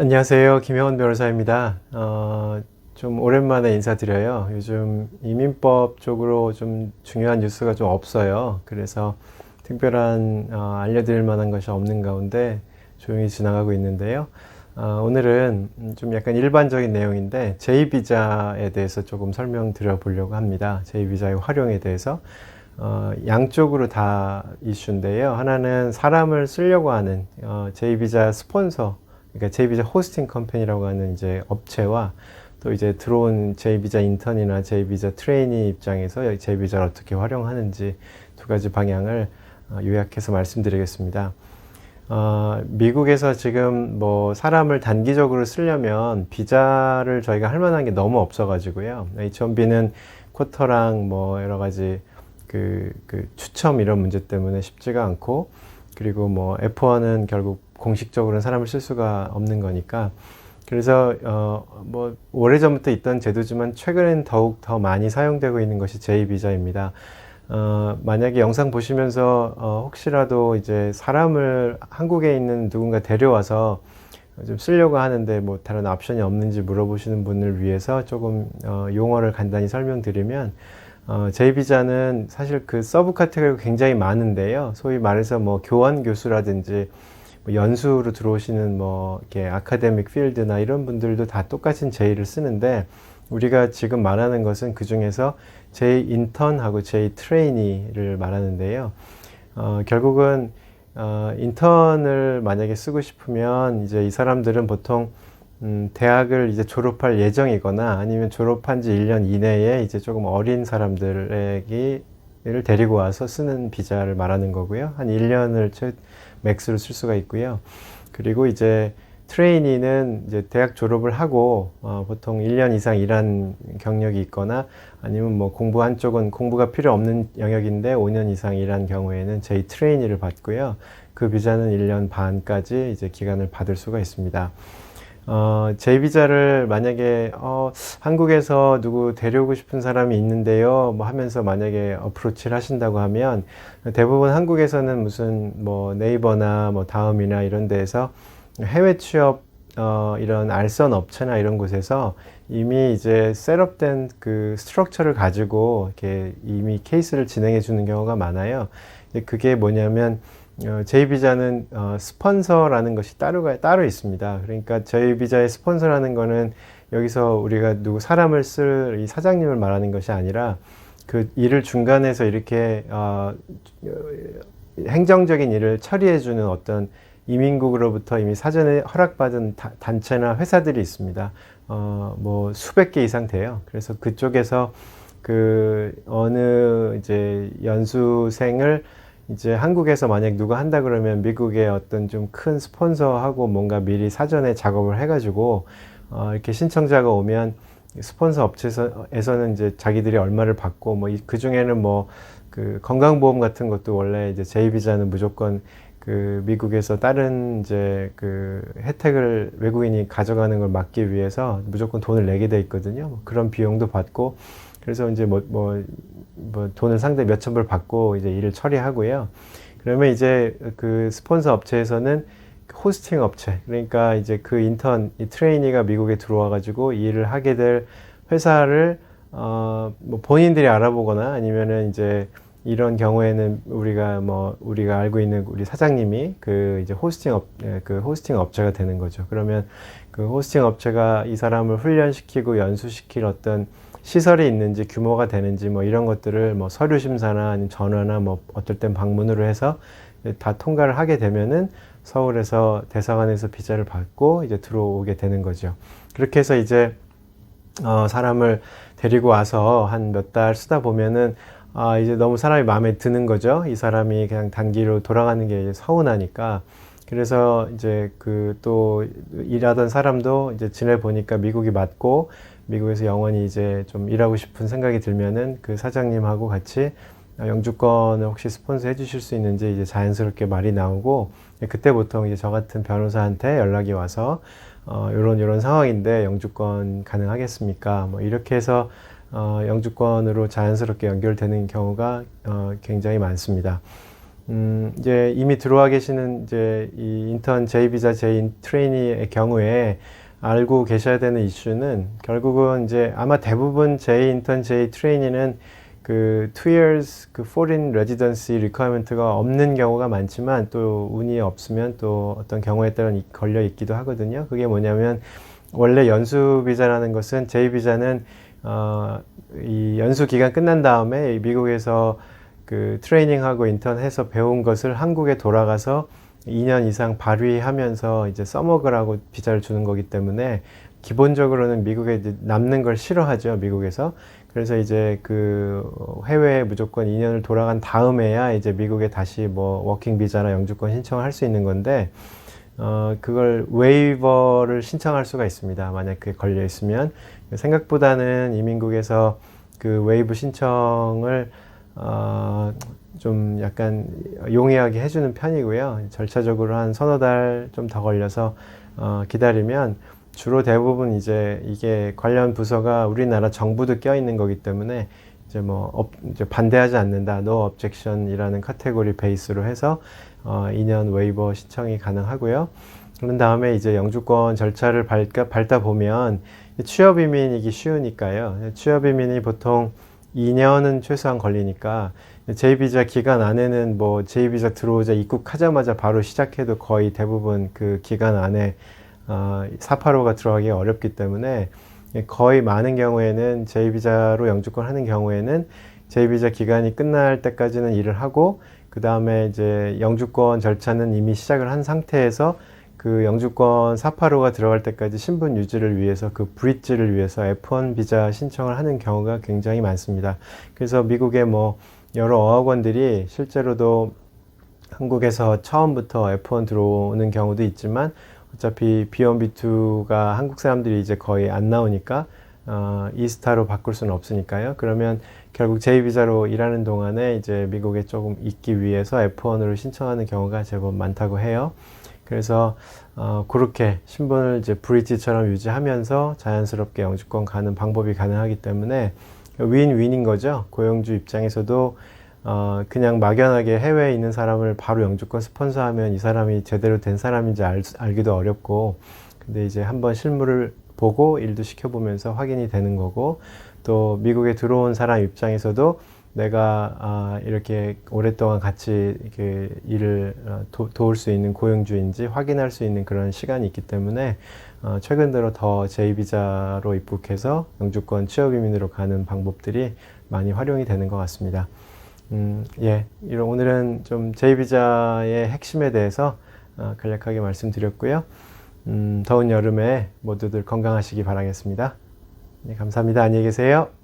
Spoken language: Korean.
안녕하세요. 김영원 변호사입니다. 어, 좀 오랜만에 인사드려요. 요즘 이민법 쪽으로 좀 중요한 뉴스가 좀 없어요. 그래서 특별한 어, 알려드릴 만한 것이 없는 가운데 조용히 지나가고 있는데요. 어, 오늘은 좀 약간 일반적인 내용인데 제2비자에 대해서 조금 설명드려 보려고 합니다. 제2비자의 활용에 대해서. 어, 양쪽으로 다 이슈인데요. 하나는 사람을 쓰려고 하는 어, 제2비자 스폰서, 그러니까 제2비자 호스팅 컴퍼니라고 하는 이제 업체와 또 이제 들어온 제2비자 인턴이나 제2비자 트레이니 입장에서 제2비자를 어떻게 활용하는지 두 가지 방향을 어, 요약해서 말씀드리겠습니다. 어, 미국에서 지금 뭐 사람을 단기적으로 쓰려면 비자를 저희가 할 만한 게 너무 없어가지고요. H1B는 쿼터랑 뭐 여러 가지 그, 그 추첨 이런 문제 때문에 쉽지가 않고 그리고 뭐 F1은 결국 공식적으로는 사람을 쓸 수가 없는 거니까 그래서 어 뭐 오래전부터 있던 제도지만 최근엔 더욱 더 많이 사용되고 있는 것이 제2비자입니다. 어, 만약에 영상 보시면서 어, 혹시라도 이제 사람을 한국에 있는 누군가 데려와서 좀 쓰려고 하는데 뭐 다른 옵션이 없는지 물어보시는 분을 위해서 조금 어, 용어를 간단히 설명드리면 어, 제2비자는 사실 그 서브 카테고리가 굉장히 많은데요. 소위 말해서 뭐 교원 교수라든지 뭐 연수로 들어오시는 뭐 이렇게 아카데믹 필드나 이런 분들도 다 똑같은 제2를 쓰는데 우리가 지금 말하는 것은 그 중에서 제2 인턴하고 제2 트레이니를 말하는데요. 어, 결국은 어, 인턴을 만약에 쓰고 싶으면 이제 이 사람들은 보통 음, 대학을 이제 졸업할 예정이거나 아니면 졸업한 지 1년 이내에 이제 조금 어린 사람들에게 를 데리고 와서 쓰는 비자를 말하는 거고요. 한 1년을 최 맥스로 쓸 수가 있고요. 그리고 이제 트레이니는 이제 대학 졸업을 하고 어, 보통 1년 이상 일한 경력이 있거나 아니면 뭐 공부 한쪽은 공부가 필요 없는 영역인데 5년 이상 일한 경우에는 제 트레이니를 받고요. 그 비자는 1년 반까지 이제 기간을 받을 수가 있습니다. 어, 제 비자를 만약에 어, 한국에서 누구 데려오고 싶은 사람이 있는데요, 뭐 하면서 만약에 어프로치를 하신다고 하면 대부분 한국에서는 무슨 뭐 네이버나 뭐 다음이나 이런 데에서 해외 취업 어, 이런 알선 업체나 이런 곳에서 이미 이제 셋업된 그 스트럭처를 가지고 이렇게 이미 케이스를 진행해 주는 경우가 많아요. 그게 뭐냐면 어, 제이비자는 어, 스폰서라는 것이 따로 따로 있습니다. 그러니까 제이비자의 스폰서라는 거는 여기서 우리가 누구 사람을 쓸 이 사장님을 말하는 것이 아니라 그 일을 중간에서 이렇게 어, 행정적인 일을 처리해 주는 어떤 이민국으로부터 이미 사전에 허락받은 다, 단체나 회사들이 있습니다. 어, 뭐 수백 개 이상 돼요. 그래서 그쪽에서 그 어느 이제 연수생을 이제 한국에서 만약 누가 한다 그러면 미국의 어떤 좀 큰 스폰서하고 뭔가 미리 사전에 작업을 해가지고 어, 이렇게 신청자가 오면 스폰서 업체에서는 이제 자기들이 얼마를 받고 뭐그 중에는 뭐 그 건강보험 같은 것도 원래 이제 제이 비자는 무조건 그 미국에서 다른 이제 그 혜택을 외국인이 가져가는 걸 막기 위해서 무조건 돈을 내게 돼 있거든요. 뭐 그런 비용도 받고 그래서 이제 뭐, 뭐, 뭐 돈을 상대 몇천 불 받고 이제 일을 처리하고요. 그러면 이제 그 스폰서 업체에서는 호스팅 업체, 그러니까 이제 그 인턴, 이 트레이니가 미국에 들어와 가지고 일을 하게 될 회사를 어, 뭐 본인들이 알아보거나 아니면은 이제 이런 경우에는 우리가 뭐 우리가 알고 있는 우리 사장님이 그 이제 호스팅 업, 예, 그 호스팅 업체가 되는 거죠. 그러면 그 호스팅 업체가 이 사람을 훈련시키고 연수시킬 어떤 시설이 있는지 규모가 되는지 뭐 이런 것들을 뭐 서류 심사나 전화나 뭐 어떨 땐 방문으로 해서 다 통과를 하게 되면은 서울에서 대사관에서 비자를 받고 이제 들어오게 되는 거죠. 그렇게 해서 이제 어 사람을 데리고 와서 한 몇 달 쓰다 보면은 아 이제 너무 사람이 마음에 드는 거죠. 이 사람이 그냥 단기로 돌아가는 게 서운하니까 그래서 이제 그 또 일하던 사람도 이제 지내 보니까 미국이 맞고 미국에서 영원히 이제 좀 일하고 싶은 생각이 들면은 그 사장님하고 같이 영주권을 혹시 스폰서 해주실 수 있는지 이제 자연스럽게 말이 나오고 그때 보통 이제 저 같은 변호사한테 연락이 와서 어 요런 요런 상황인데 영주권 가능하겠습니까? 뭐 이렇게 해서 어 영주권으로 자연스럽게 연결되는 경우가 어 굉장히 많습니다. 음, 이제 이미 들어와 계시는 이제 이 인턴 J 비자 J 트레이니의 경우에 알고 계셔야 되는 이슈는 결국은 이제 아마 대부분 J 인턴 J 트레이니는 그 two years 그 foreign residency requirement가 없는 경우가 많지만 또 운이 없으면 또 어떤 경우에 따라 걸려 있기도 하거든요. 그게 뭐냐면 원래 연수 비자라는 것은 J 비자는 어, 이 연수 기간 끝난 다음에 미국에서 그 트레이닝하고 인턴해서 배운 것을 한국에 돌아가서 2년 이상 발휘하면서 이제 써먹으라고 비자를 주는 거기 때문에 기본적으로는 미국에 남는 걸 싫어하죠, 미국에서. 그래서 이제 그 해외에 무조건 2년을 돌아간 다음에야 이제 미국에 다시 뭐 워킹 비자나 영주권 신청을 할 수 있는 건데, 어, 그걸 웨이버를 신청할 수가 있습니다. 만약 그게 걸려 있으면. 생각보다는 이민국에서 그 웨이브 신청을 어, 좀 약간 용이하게 해주는 편이고요. 절차적으로 한 서너 달 좀 더 걸려서 어, 기다리면 주로 대부분 이제 이게 관련 부서가 우리나라 정부도 껴 있는 거기 때문에 이제 뭐 업, 이제 반대하지 않는다, no objection이라는 카테고리 베이스로 해서 어, 2년 웨이버 신청이 가능하고요. 그런 다음에 이제 영주권 절차를 밟다, 밟다 보면 취업 이민이기 쉬우니까요. 취업 이민이 보통 2년은 최소한 걸리니까 J비자 기간 안에는 뭐 J비자 들어오자 입국하자마자 바로 시작해도 거의 대부분 그 기간 안에 어, 485가 들어가기 어렵기 때문에 거의 많은 경우에는 J비자로 영주권 하는 경우에는 J비자 기간이 끝날 때까지는 일을 하고 그 다음에 이제 영주권 절차는 이미 시작을 한 상태에서 그 영주권 485가 들어갈 때까지 신분 유지를 위해서 그 브릿지를 위해서 F1 비자 신청을 하는 경우가 굉장히 많습니다. 그래서 미국의 뭐 여러 어학원들이 실제로도 한국에서 처음부터 F1 들어오는 경우도 있지만 어차피 B1, B2가 한국 사람들이 이제 거의 안 나오니까 어, 이스타로 바꿀 수는 없으니까요. 그러면 결국 J비자로 일하는 동안에 이제 미국에 조금 있기 위해서 F1으로 신청하는 경우가 제법 많다고 해요. 그래서 어, 그렇게 신분을 이제 브릿지처럼 유지하면서 자연스럽게 영주권 가는 방법이 가능하기 때문에 윈윈인 거죠. 고용주 입장에서도 어, 그냥 막연하게 해외에 있는 사람을 바로 영주권 스폰서하면 이 사람이 제대로 된 사람인지 알, 알기도 어렵고 근데 이제 한번 실물을 보고 일도 시켜보면서 확인이 되는 거고 또 미국에 들어온 사람 입장에서도 내가 아, 이렇게 오랫동안 같이 이렇게 일을 어, 도, 도울 수 있는 고용주인지 확인할 수 있는 그런 시간이 있기 때문에 어, 최근 들어 더 J비자로 입국해서 영주권 취업이민으로 가는 방법들이 많이 활용이 되는 것 같습니다. 음, 예, 이런 오늘은 좀 J비자의 핵심에 대해서 어, 간략하게 말씀드렸고요. 음, 더운 여름에 모두들 건강하시기 바라겠습니다. 네, 감사합니다. 안녕히 계세요.